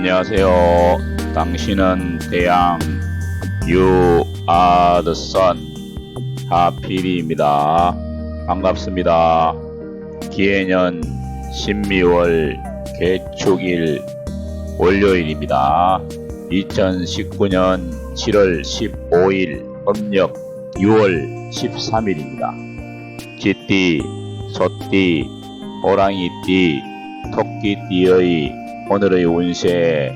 안녕하세요. 당신은 태양 You are the sun 하필이입니다. 반갑습니다. 기해년 신미월 개축일 월요일입니다. 2019년 7월 15일 음력 6월 13일입니다. 쥐띠, 소띠, 호랑이띠, 토끼띠의 오늘의 운세,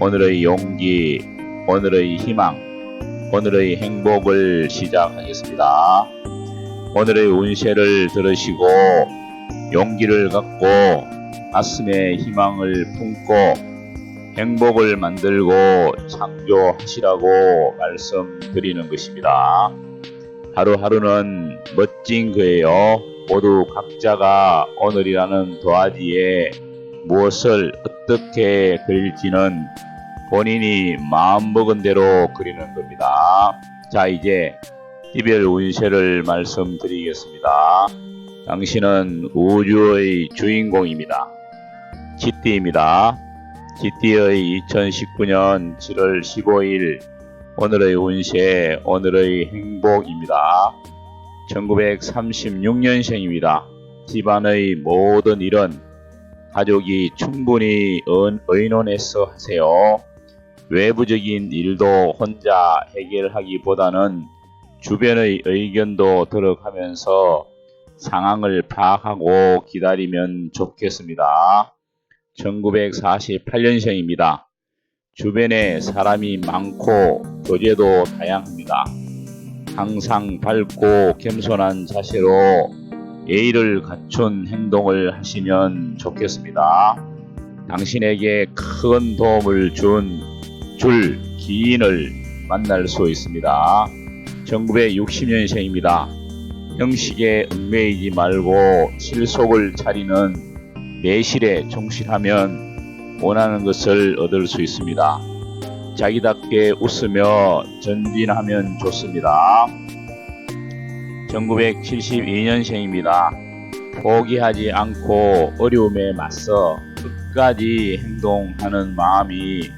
오늘의 용기, 오늘의 희망, 오늘의 행복을 시작하겠습니다. 오늘의 운세를 들으시고 용기를 갖고 가슴에 희망을 품고 행복을 만들고 창조하시라고 말씀드리는 것입니다. 하루하루는 멋진 거예요. 모두 각자가 오늘이라는 도화지에 무엇을 어떻게 그릴지는 본인이 마음먹은 대로 그리는 겁니다. 자, 이제 띠별 운세를 말씀드리겠습니다. 당신은 우주의 주인공입니다. 지띠입니다. 지띠의 2019년 7월 15일 오늘의 운세, 오늘의 행복입니다. 1936년생입니다. 집안의 모든 일은 가족이 충분히 은- 의논해서 하세요. 외부적인 일도 혼자 해결하기보다는 주변의 의견도 들어가면서 상황을 파악하고 기다리면 좋겠습니다. 1948년생입니다. 주변에 사람이 많고 교제도 다양합니다. 항상 밝고 겸손한 자세로 예의를 갖춘 행동을 하시면 좋겠습니다. 당신에게 큰 도움을 준 줄 기인을 만날 수 있습니다. 1960년생입니다. 형식에 얽매이지 말고 실속을 차리는 내실에 충실하면 원하는 것을 얻을 수 있습니다. 자기답게 웃으며 전진하면 좋습니다. 1972년생입니다. 포기하지 않고 어려움에 맞서 끝까지 행동하는 마음이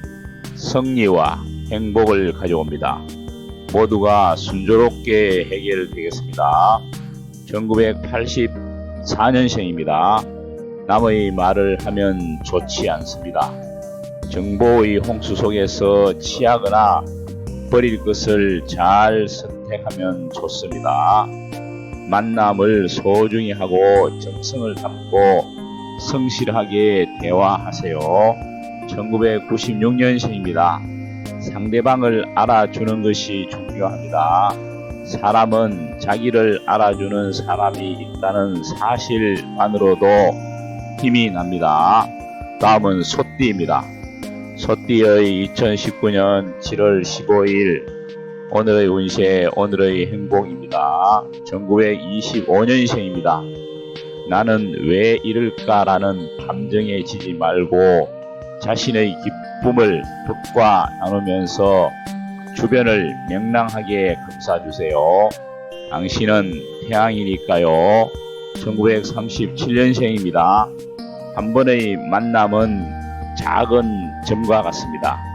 승리와 행복을 가져옵니다. 모두가 순조롭게 해결되겠습니다. 1984년생입니다. 남의 말을 하면 좋지 않습니다. 정보의 홍수 속에서 취하거나 버릴 것을 잘 선택하면 좋습니다. 만남을 소중히 하고 정성을 담고 성실하게 대화하세요. 1996년생입니다. 상대방을 알아주는 것이 중요합니다. 사람은 자기를 알아주는 사람이 있다는 사실만으로도 힘이 납니다. 다음은 소띠입니다. 소띠의 2019년 7월 15일 오늘의 운세, 오늘의 행복입니다. 1925년생입니다. 나는 왜 이럴까라는 감정에 지지 말고 자신의 기쁨을 북과 나누면서 주변을 명랑하게 감싸주세요. 당신은 태양이니까요. 1937년생입니다. 한 번의 만남은 작은 점과 같습니다.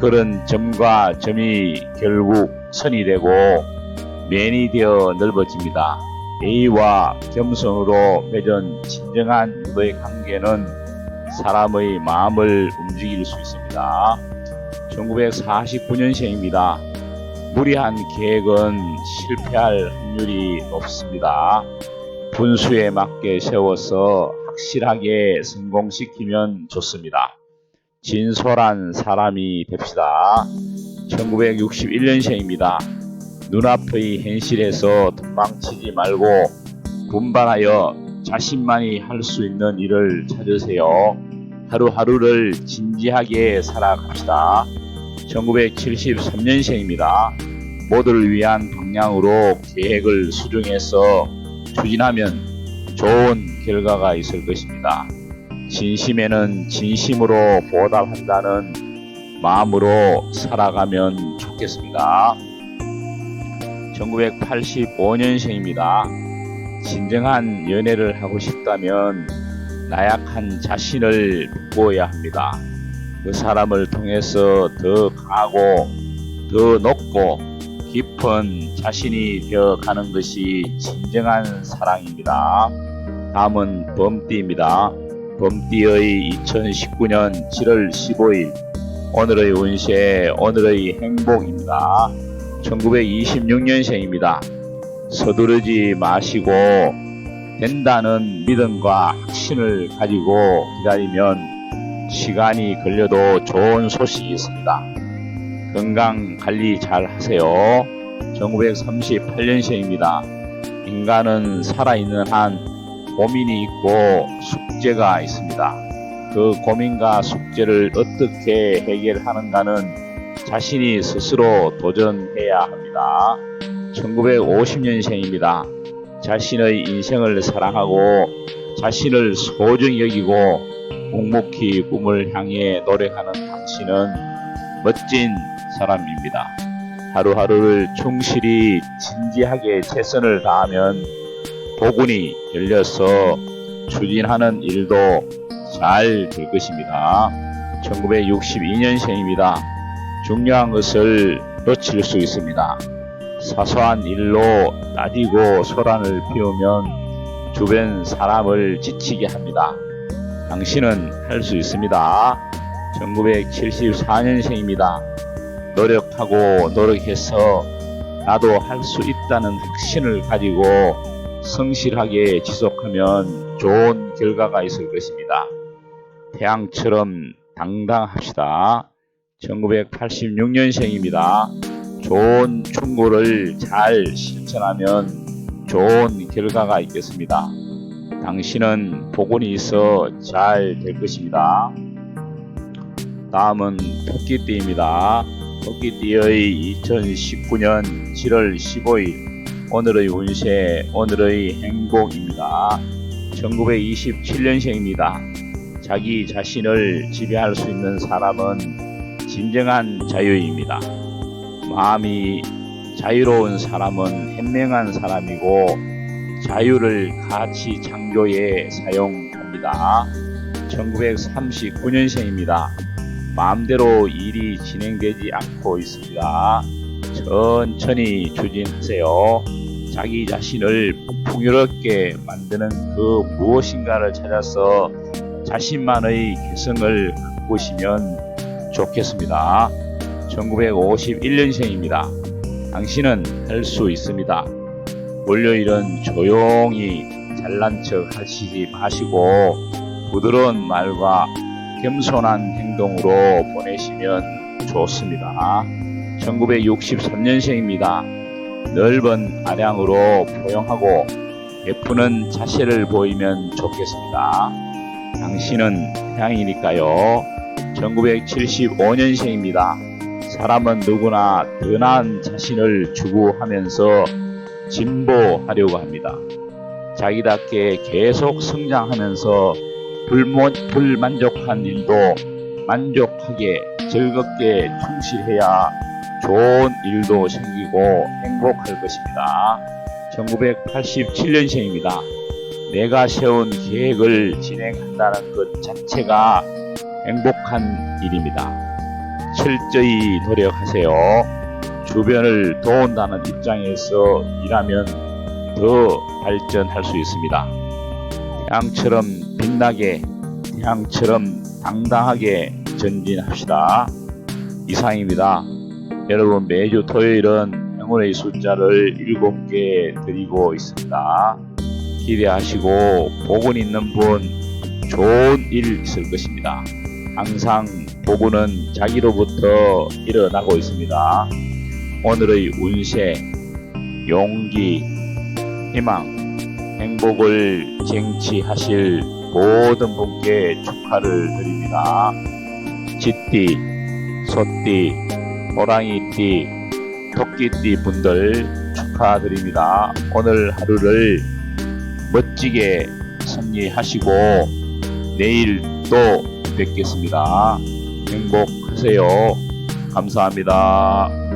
그런 점과 점이 결국 선이 되고 면이 되어 넓어집니다. A와 겸손으로 맺은 진정한 유도의 관계는 사람의 마음을 움직일 수 있습니다. 1949년생입니다. 무리한 계획은 실패할 확률이 높습니다. 분수에 맞게 세워서 확실하게 성공시키면 좋습니다. 진솔한 사람이 됩시다. 1961년생입니다. 눈앞의 현실에서 도망치지 말고 분발하여 자신만이 할 수 있는 일을 찾으세요. 하루하루를 진지하게 살아갑시다. 1973년생입니다. 모두를 위한 방향으로 계획을 수정해서 추진하면 좋은 결과가 있을 것입니다. 진심에는 진심으로 보답한다는 마음으로 살아가면 좋겠습니다. 1985년생입니다. 진정한 연애를 하고 싶다면 나약한 자신을 바꾸어야 합니다. 그 사람을 통해서 더 강하고 더 높고 깊은 자신이 되어 가는 것이 진정한 사랑입니다. 다음은 범띠입니다. 범띠의 2019년 7월 15일 오늘의 운세 오늘의 행복입니다. 1926년생입니다. 서두르지 마시고 된다는 믿음과 확신을 가지고 기다리면 시간이 걸려도 좋은 소식이 있습니다. 건강 관리 잘 하세요. 1938년생입니다. 인간은 살아있는 한 고민이 있고 숙제가 있습니다. 그 고민과 숙제를 어떻게 해결하는가는 자신이 스스로 도전해야 합니다. 1950년생입니다. 자신의 인생을 사랑하고 자신을 소중히 여기고 묵묵히 꿈을 향해 노력하는 당신은 멋진 사람입니다. 하루하루를 충실히 진지하게 최선을 다하면 복운이 열려서 추진하는 일도 잘 될 것입니다. 1962년생입니다. 중요한 것을 놓칠 수 있습니다. 사소한 일로 따지고 소란을 피우면 주변 사람을 지치게 합니다. 당신은 할 수 있습니다. 1974년생입니다. 노력하고 노력해서 나도 할 수 있다는 확신을 가지고 성실하게 지속하면 좋은 결과가 있을 것입니다. 태양처럼 당당합시다. 1986년생입니다. 좋은 충고를 잘 실천하면 좋은 결과가 있겠습니다. 당신은 복운이 있어 잘 될 것입니다. 다음은 토끼띠입니다. 토끼띠의 2019년 7월 15일 오늘의 운세, 오늘의 행복입니다. 1927년생입니다. 자기 자신을 지배할 수 있는 사람은 진정한 자유입니다. 마음이 자유로운 사람은 현명한 사람이고 자유를 가치 창조에 사용합니다. 1939년생입니다. 마음대로 일이 진행되지 않고 있습니다. 천천히 추진하세요. 자기 자신을 풍요롭게 만드는 그 무엇인가를 찾아서 자신만의 개성을 가꾸시면 좋겠습니다. 1951년생입니다. 당신은 할 수 있습니다. 월요일은 조용히 잘난 척 하시지 마시고 부드러운 말과 겸손한 행동으로 보내시면 좋습니다. 1963년생입니다. 넓은 아량으로 포용하고 베푸는 자세를 보이면 좋겠습니다. 당신은 태양이니까요. 1975년생입니다. 사람은 누구나 더 나은 자신을 추구하면서 진보하려고 합니다. 자기답게 계속 성장하면서 불모, 불만족한 일도 만족하게 즐겁게 충실해야 좋은 일도 생기고 행복할 것입니다. 1987년생입니다. 내가 세운 계획을 진행한다는 것 자체가 행복한 일입니다. 철저히 노력하세요. 주변을 도운다는 입장에서 일하면 더 발전할 수 있습니다. 태양처럼 빛나게, 태양처럼 당당하게 전진합시다. 이상입니다. 여러분 매주 토요일은 행운의 숫자를 7개 드리고 있습니다. 기대하시고 복은 있는 분 좋은 일 있을 것입니다. 항상 복운은 자기로부터 일어나고 있습니다. 오늘의 운세, 용기, 희망, 행복을 쟁취하실 모든 분께 축하를 드립니다. 쥐띠, 소띠, 호랑이띠, 토끼띠 분들 축하드립니다. 오늘 하루를 멋지게 승리하시고 내일 또 뵙겠습니다. 행복하세요. 감사합니다.